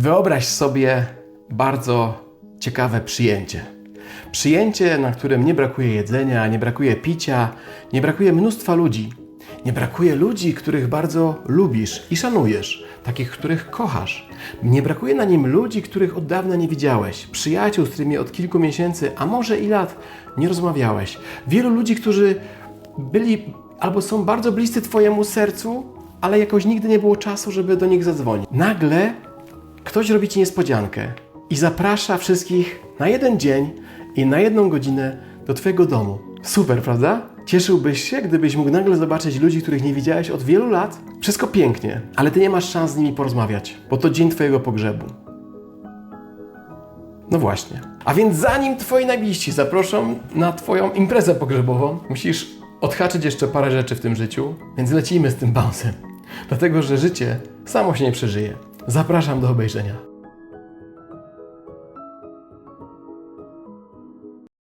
Wyobraź sobie bardzo ciekawe przyjęcie. Przyjęcie, na którym nie brakuje jedzenia, nie brakuje picia, nie brakuje mnóstwa ludzi. Nie brakuje ludzi, których bardzo lubisz i szanujesz, takich, których kochasz. Nie brakuje na nim ludzi, których od dawna nie widziałeś, przyjaciół, z którymi od kilku miesięcy, a może i lat nie rozmawiałeś. Wielu ludzi, którzy byli albo są bardzo bliscy Twojemu sercu, ale jakoś nigdy nie było czasu, żeby do nich zadzwonić. Nagle ktoś robi Ci niespodziankę i zaprasza wszystkich na jeden dzień i na jedną godzinę do Twojego domu. Super, prawda? Cieszyłbyś się, gdybyś mógł nagle zobaczyć ludzi, których nie widziałeś od wielu lat? Wszystko pięknie, ale Ty nie masz szans z nimi porozmawiać, bo to dzień Twojego pogrzebu. No właśnie. A więc zanim Twoi najbliżsi zaproszą na Twoją imprezę pogrzebową, musisz odhaczyć jeszcze parę rzeczy w tym życiu, więc lecimy z tym bouncem. Dlatego, że życie samo się nie przeżyje. Zapraszam do obejrzenia.